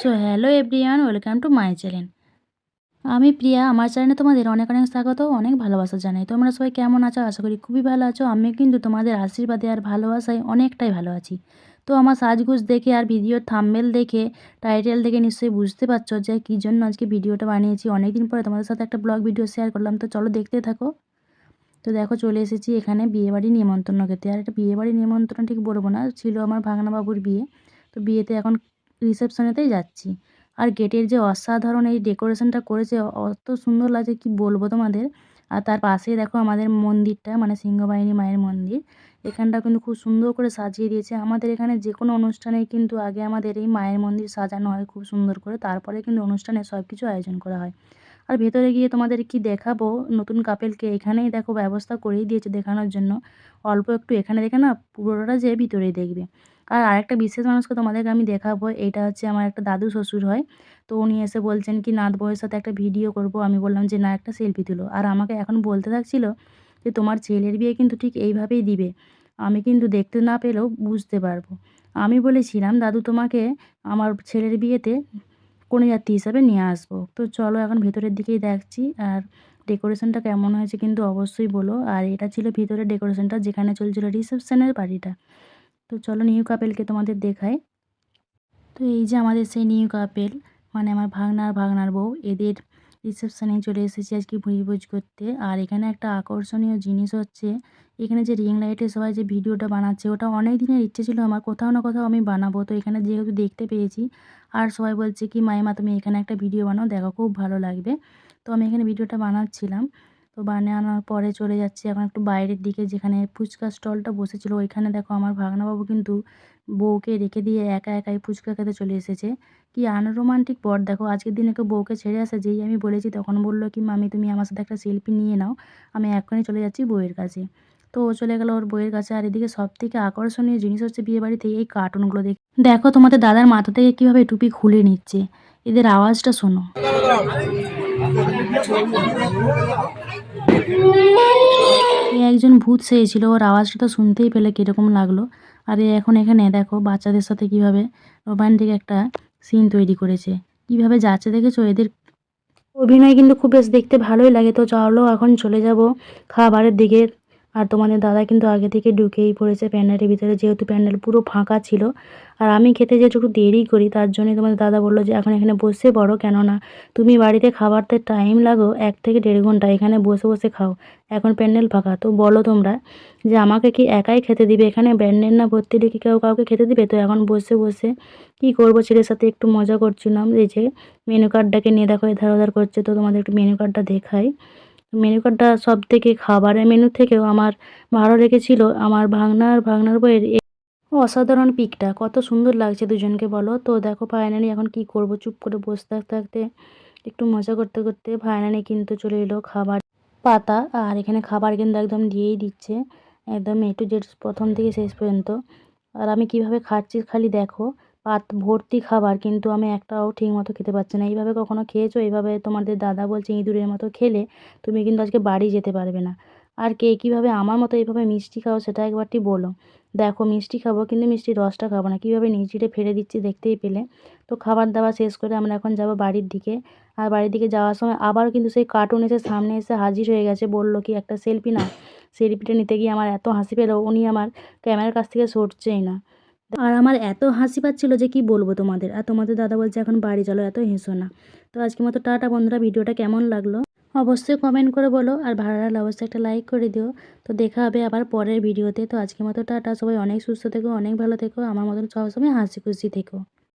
So hello everyone welcome to my channel আমি প্রিয়া, আমার চ্যানেলে তোমাদের অনেক অনেক স্বাগত, অনেক ভালোবাসা জানাই। তোমরা সবাই কেমন আছো? আশা করি খুবই ভালো আছো। আমি কিন্তু তোমাদের আশীর্বাদে আর ভালোবাসায় অনেকটাই ভালো আছি। তো আমার সাজগুজ দেখে আর ভিডিওর থাম্বেল দেখে টাইটেল দেখে নিশ্চয়ই বুঝতে পারছ যে কী জন্য আজকে ভিডিওটা বানিয়েছি। অনেক দিন পরে তোমাদের সাথে একটা ব্লগ ভিডিও শেয়ার করলাম। তো চলো দেখতে থাকো। তো দেখো চলে এসেছি এখানে বিয়েবাড়ি নিমন্ত্রণ খেতে আর এটা বিয়েবাড়ি নিমন্ত্রণ ঠিক বলব না, ছিল আমার ভাগনা বাবুর বিয়ে। তো বিয়েতে এখন রিসেপশনেতেই যাচ্ছি। আর গেটের যে অসাধারণ এই ডেকোরেশনটা করেছে, অত সুন্দর লাগছে কি বলব তোমাদের। আর তার পাশেই দেখো আমাদের মন্দিরটা মানে সিংহবাহিনী মায়ের মন্দির। এখানটা কিন্তু খুব সুন্দর করে সাজিয়ে দিয়েছে। আমাদের এখানে যে কোনো অনুষ্ঠানে কিন্তু আগে আমাদের এই মায়ের মন্দির সাজানো হয় খুব সুন্দর করে। তারপরে কিন্তু অনুষ্ঠানে সব কিছু আয়োজন করা হয়। আর ভেতরে গিয়ে তোমাদের কি দেখাবো? নতুন কাপেলকে এখানেই দেখো ব্যবস্থা করেই দিয়েছে দেখানোর জন্য। অল্প একটু এখানে দেখে না পুরোটা যে ভিতরেই দেখবে। আর আরেকটা বিশেষ মানুষকে তোমাদেরকে আমি দেখাবো এটা হচ্ছে আমার একটা দাদু শ্বশুর হয়। তো উনি এসে বলছেন কি, নাত বউয়ের সাথে একটা ভিডিও করব। আমি বললাম যে, না, একটা সেলফি তুলো। আর আমাকে এখন বলতে থাকছিল যে, তোমার ছেলের বিয়ে কিন্তু ঠিক এইভাবেই দিবে। আমি কিন্তু দেখতে না পেলেও বুঝতে পারব। আমি বলেছিলাম, দাদু, তোমাকে আমার ছেলের বিয়েতে কোনো যাত্রী হিসাবে নিয়ে আসব। তো চলো এখন ভেতরের দিকেই দেখছি, আর ডেকোরেশনটা কেমন হয়েছে কিন্তু অবশ্যই বলো। আর এটা ছিল ভিতরে ডেকোরেশনটা যেখানে চলছিল রিসেপশনের বাড়িটা। তো চলো নিউ কাপেলকে তোমাদের দেখাই। তো এই যে আমাদের সেই নিউ কাপেল মানে আমার ভাগনার ভাগনার বউ, এদের রিসেপশানে চলে এসেছি আজকে ভুঁইভোজ করতে। আর এখানে একটা আকর্ষণীয় জিনিস হচ্ছে, এখানে যে রিং লাইটে সবাই যে ভিডিওটা বানাচ্ছে, ওটা অনেক দিনের ইচ্ছে ছিল আমার, কোথাও না কোথাও আমি বানাবো। তো এখানে যেহেতু দেখতে পেয়েছি, আর সবাই বলছে কি, মাইমা, তুমি এখানে একটা ভিডিও বানাও, দেখো, খুব ভালো লাগবে। তো আমি এখানে ভিডিওটা বানাচ্ছিলাম। তো বানানোর পরে চলে যাচ্ছি এখন একটু বাইরের দিকে, যেখানে ফুচকা স্টলটা বসেছিল। ওইখানে দেখো আমার ভাগনাবাবু কিন্তু বউকে রেখে দিয়ে একা একাই ফুচকা খেতে চলে এসেছে। কি আনরোমান্টিক বর দেখো, আজকের দিনে কেউ বউকে ছেড়ে আসে, যেই আমি বলেছি তখন বলল কি, মামি, তুমি আমার সাথে একটা সেলফি নিয়ে নাও, আমি এখনই চলে যাচ্ছি বউয়ের কাছে। তো ও চলে গেল ওর বইয়ের কাছে। আর এদিকে সব থেকে আকর্ষণীয় জিনিস হচ্ছে বিয়ে বাড়িতে এই কার্টুনগুলো দেখ। দেখো, তোমাদের দাদার মাথা থেকে কীভাবে টুপি খুলে নিচ্ছে। এদের আওয়াজটা শোনো। এ একজন ভূত চেয়েছিল, ওর আওয়াজটা তো শুনতেই পেলে কীরকম লাগল। আর এ এখন এখানে, দেখো, বাচ্চাদের সাথে কীভাবে রোমান্টিক একটা সিন তৈরি করেছে। কীভাবে যাচ্ছে দেখেছ? এদের অভিনয় কিন্তু খুব বেশ দেখতে ভালোই লাগে। তো চলো, এখন চলে যাব খাবারের দিকে। আর তোমাদের দাদা কিন্তু আগে থেকে ঢুকেই পড়েছে প্যান্ডেলের ভিতরে, যেহেতু প্যান্ডেল পুরো ফাঁকা ছিল। আর আমি খেতে যেহেতু একটু দেরি করি, তার জন্যই তোমাদের দাদা বলল যে, এখন এখানে বসে পড়ো কেননা তুমি বাড়িতে খাবারতে টাইম লাগো এক থেকে দেড় ঘণ্টা, এখানে বসে বসে খাও। এখন প্যান্ডেল ফাঁকা। তো বলো তোমরা যে, আমাকে কি একাই খেতে দিবে? এখানে প্যান্ডেল না ভর্তি রেখে কেউ কাউকে খেতে দিবে? তো এখন বসে বসে কি করব ছেলের সাথে একটু মজা করছিলাম। এই যে মেনু কার্ডটাকে নিয়ে দেখো এধার ওধার করছে। তো তোমাদের একটু মেনু কার্ডটা দেখাই। মেনু কার্ডটা সব থেকে খাবারের মেনু থেকেও আমার ভালো লেগেছিল। আমার ভাগনার ভাগনার বইয়ের অসাধারণ পিকটা, কত সুন্দর লাগছে দুজনকে বলো। তো দেখো ফাইনালি এখন কি করব, চুপ করে বসে থাকতে থাকতে একটু মজা করতে করতে ফাইনালি কিন্তু চলে এলো খাবার পাতা। আর এখানে খাবার কিন্তু একদম দিয়েই দিচ্ছে, একদম এ টু জেড প্রথম থেকে শেষ পর্যন্ত। আর আমি কীভাবে খাচ্ছি খালি দেখো। পাত ভর্তি খাবার কিন্তু আমি একটাও ঠিক মতো খেতে পারছি না। এইভাবে কখনো খেয়েছো? এইভাবে তোমাদের দাদা বলছে ইঁদুরের মতো খেলে তুমি কিন্তু আজকে বাড়ি যেতে পারবে না। আর কে কীভাবে আমার মতো এইভাবে মিষ্টি খাও সেটা একবারটি বলো। দেখো মিষ্টি খাব কিন্তু মিষ্টির রসটা খাব না। কীভাবে নিচড়ে ফেলে দিচ্ছি দেখতেই পেলে। তো খাবার দাবার শেষ করে আমরা এখন যাব বাড়ির দিকে। আর বাড়ির দিকে যাওয়ার সময় আবারও কিন্তু সেই কার্টুন এসে সামনে এসে হাজির হয়ে গেছে। বলল কি, একটা সেলফি না সেলফিটা নিতে গিয়ে আমার এত হাসি পেল। উনি আমার ক্যামেরার কাছ থেকে সরছেই না। আর আমার এত হাসি পাচ্ছিলো যে কি বলব তোমাদের? আর তোমাদের দাদা বলছে, এখন বাড়ি চলো, এত হেসো না। তো আজকে মতো টাটা বন্ধুরা, ভিডিওটা কেমন লাগল? অবশ্যই কমেন্ট করে বলো, আর ভালো লাগলে অবশ্যই একটা লাইক করে দিও। তো দেখা হবে আবার পরের ভিডিওতে। তো আজকের মতো টাটা, সবাই অনেক সুস্থ থেকো, অনেক ভালো থেকো, আমার মতন সবসময় হাসি খুশি থেকো।